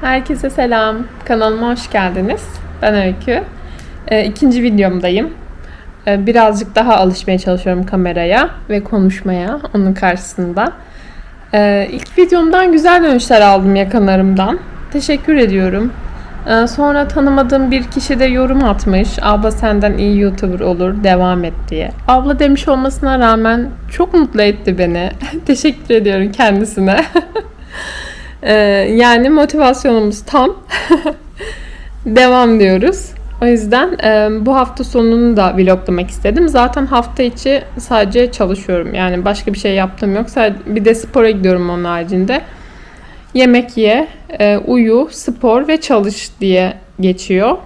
Herkese selam. Kanalıma hoş geldiniz. Ben Öykü. Ee, ikinci videomdayım. Ee, birazcık daha alışmaya çalışıyorum kameraya ve konuşmaya onun karşısında. Ee, ilk videomdan güzel dönüşler aldım yakınlarımdan. Teşekkür ediyorum. Ee, sonra tanımadığım bir kişi de yorum atmış. Abla senden iyi YouTuber olur, devam et diye. Abla demiş olmasına rağmen çok mutlu etti beni. Teşekkür ediyorum kendisine. Ee, yani motivasyonumuz tam. Devam diyoruz. O yüzden e, bu hafta sonunu da vloglamak istedim. Zaten hafta içi sadece çalışıyorum. Yani başka bir şey yaptığım yok. Sadece bir de spora gidiyorum onun haricinde. Yemek ye, e, uyu, spor ve çalış diye geçiyor.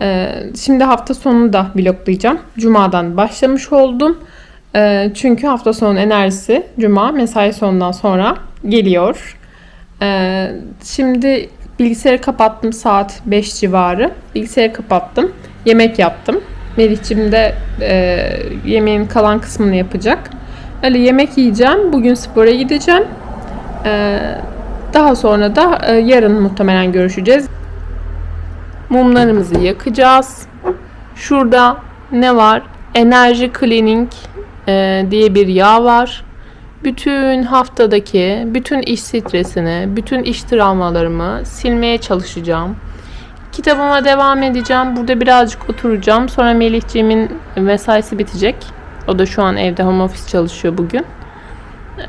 E, şimdi hafta sonunu da vloglayacağım. Cuma'dan başlamış oldum. E, çünkü hafta sonu enerjisi Cuma mesai sonundan sonra geliyor. Ee, şimdi bilgisayarı kapattım saat 5 civarı. Bilgisayarı kapattım. Yemek yaptım. Melih'cim de e, yemeğin kalan kısmını yapacak. Öyle yemek yiyeceğim. Bugün spora gideceğim. Ee, daha sonra da e, yarın muhtemelen görüşeceğiz. Mumlarımızı yakacağız. Şurada ne var? Enerji Cleaning e, diye bir yağ var bütün haftadaki bütün iş stresini, bütün iş travmalarımı silmeye çalışacağım. Kitabıma devam edeceğim. Burada birazcık oturacağım. Sonra Melihciğimin mesaisi bitecek. O da şu an evde home office çalışıyor bugün.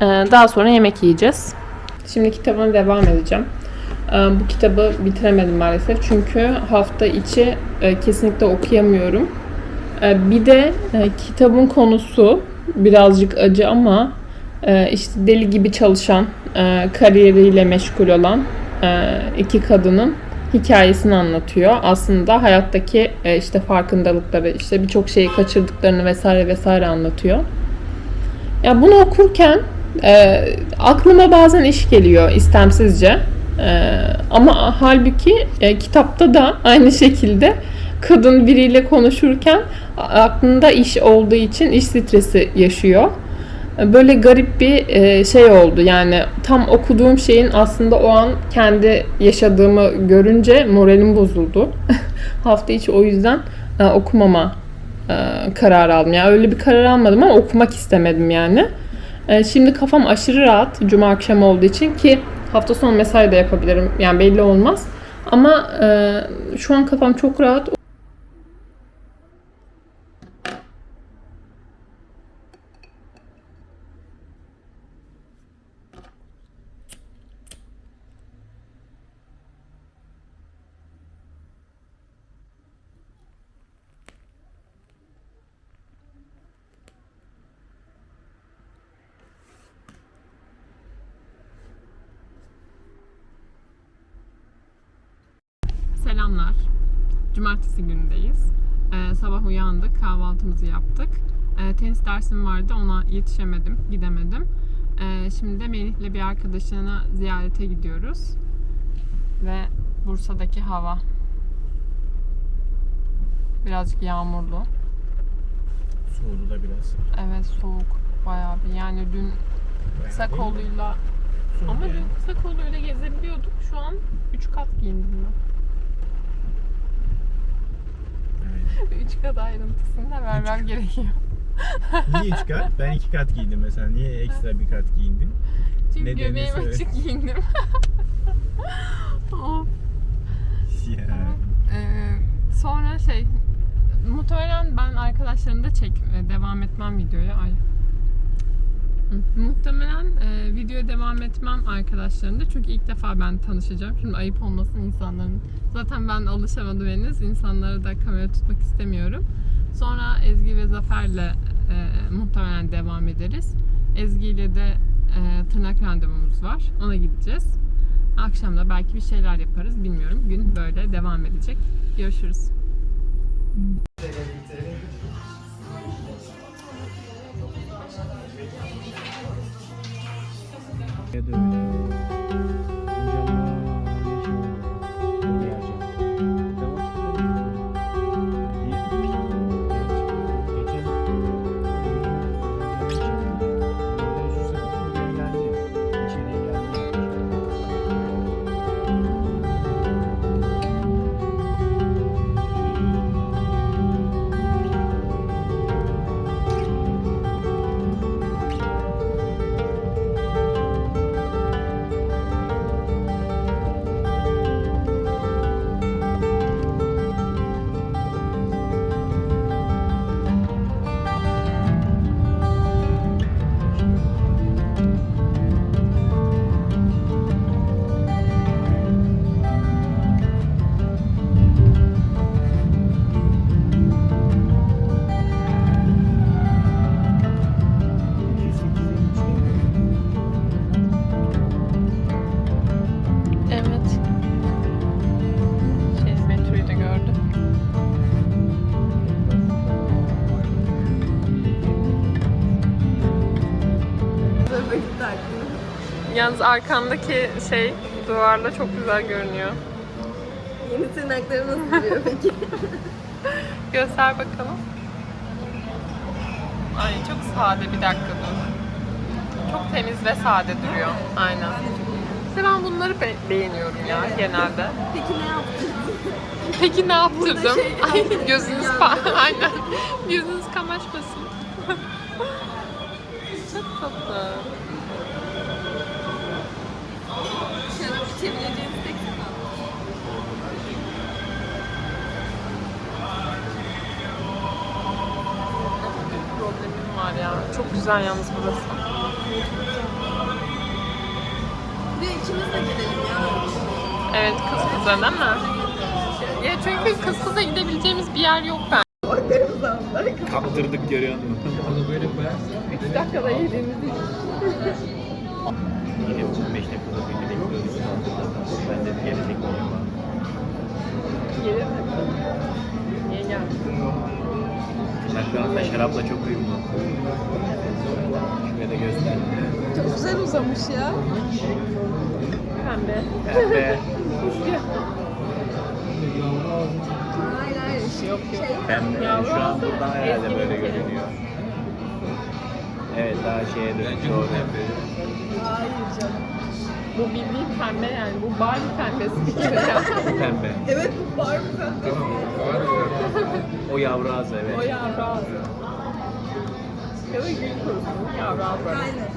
Ee, Daha sonra yemek yiyeceğiz. Şimdi kitabıma devam edeceğim. Ee, Bu kitabı bitiremedim maalesef. Çünkü hafta içi e, kesinlikle okuyamıyorum. Ee, Bir de e, kitabın konusu birazcık acı ama işte deli gibi çalışan, e, kariyeriyle meşgul olan e, iki kadının hikayesini anlatıyor. Aslında hayattaki e, işte farkındalıkları, işte birçok şeyi kaçırdıklarını vesaire vesaire anlatıyor. Ya bunu okurken e, aklıma bazen iş geliyor istemsizce. E, ama halbuki e, kitapta da aynı şekilde kadın biriyle konuşurken aklında iş olduğu için iş stresi yaşıyor böyle garip bir e, şey oldu. Yani tam okuduğum şeyin aslında o an kendi yaşadığımı görünce moralim bozuldu. Hafta içi o yüzden e, okumama e, kararı aldım. Yani öyle bir karar almadım ama okumak istemedim yani. Şimdi kafam aşırı rahat. Cuma akşamı olduğu için ki hafta sonu mesai de yapabilirim. Yani belli olmaz. Ama şu an kafam çok rahat. Selamlar. Cumartesi günündeyiz. Ee, sabah uyandık, kahvaltımızı yaptık. Ee, tenis dersim vardı, ona yetişemedim, gidemedim. Ee, şimdi de Melih'le bir arkadaşını ziyarete gidiyoruz. Ve Bursa'daki hava birazcık yağmurlu. Soğudu da biraz. Evet soğuk bayağı bir. Yani dün kısa Soğuk ama dün kısa kolluyla gezebiliyorduk. Şu an 3 kat giyindim ben. Üç kat ayrıntısını da vermem gerekiyor. Niye üç kat? Ben iki kat giydim mesela. Niye ekstra bir kat giyindin? Çünkü Nedenini göbeğim söyle. açık giyindim. Of. Ya. Ee, sonra şey muhtemelen ben arkadaşlarımda çek e, devam etmem videoya. Ay. Muhtemelen e, videoya devam etmem arkadaşlarımda çünkü ilk defa ben tanışacağım. Şimdi ayıp olmasın insanların. Zaten ben alışamadım henüz. İnsanları da kamera tutmak istemiyorum. Sonra Ezgi ve Zafer'le e, muhtemelen devam ederiz. Ezgi ile de e, tırnak randevumuz var. Ona gideceğiz. Akşam da belki bir şeyler yaparız. Bilmiyorum. Gün böyle devam edecek. Görüşürüz. Ya Yalnız arkandaki şey duvarla çok güzel görünüyor. Yeni tırnakları nasıl duruyor peki? Göster bakalım. Ay çok sade bir dakika dur. Çok temiz ve sade duruyor. Aynen. İşte ben bunları be- beğeniyorum ya genelde. Peki ne yaptın? Peki ne yaptırdım? Şey- Ay, gözünüz pa- aynen. Gözünüz kamaşmasın. çok tatlı. Güzel yalnız burası. Bir ikimiz de gidelim ya. Evet kız kıza değil mi? Ya çünkü kız kıza gidebileceğimiz bir yer yok ben. Kaptırdık görüyor musun? 3 dakikada yediğimiz Yine 15 dakikada beni bekliyoruz. Ben de gelecek miyim? Gelir mi? Niye geldi? Tırnaklarınız da şarapla çok uyumlu. Şuraya da göster. Çok güzel uzamış ya. Pembe. Pembe. Hayır hayır. Şey, Yok yok. Pembe. Yavru Şu an buradan herhalde böyle görünüyor. Evet daha şeye dönüş doğru. Hayır canım. Bu bildiğin pembe yani. Bu Barbie pembesi bir kere ya. Pembe. Evet bu var mı sende? O yavru ağzı o evet. yavru ağzı. Ya da gül kurusu. Yavru ağzı. Aynen.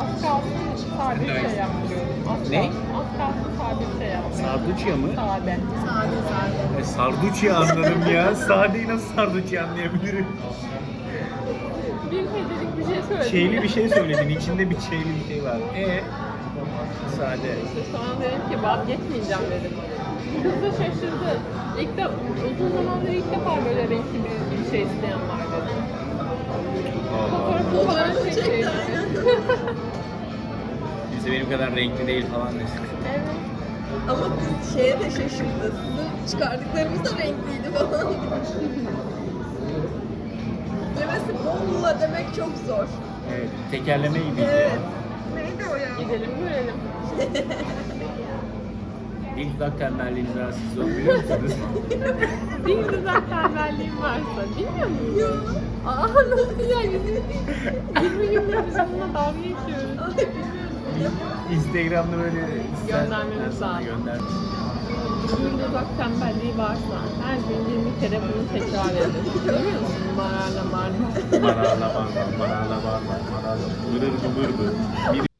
Az kalsın sade bir şey yaptırıyorum. Az Ne? kalsın- Az kalsın sade bir şey yaptırıyorum. Sarduçya mı? Sade. Sade sade. E, sarduçya anladım ya. Sadeyi nasıl sarduçya anlayabilirim? Söyledim. Şeyli bir şey söyledin. İçinde bir şeyli bir şey var. E Sade. İşte sonra dedim ki vazgeçmeyeceğim dedim. Kız da şaşırdı. İlk de uzun zamandır ilk defa böyle renkli bir, bir şey isteyen var dedi. Fotoğrafı falan çekti. Kimse benim kadar renkli değil falan dedi. Evet. Ama şeye de şaşırdı. Sizin çıkardıklarımız da renkliydi falan. Demesi bolla demek çok zor. Evet. Tekerleme gibiydi. Evet. Neydi o ya? Gidelim görelim. İlk dudak tembelliğiniz rahatsız olmuyor musunuz? Bir güzel tembelliğim varsa. Bilmiyor musun? Ya. Aa nasıl ya? Yüzünü 20 gündür biz bununla dalga geçiyoruz. Instagram'da böyle Göndermemiz lazım. Gönder. Dudak tembelliği varsa her gün 20 kere bunu tekrar edin. Biliyor musun? Mararla marla. Marala barla, marala barla, marala. Mırır mırır. Bir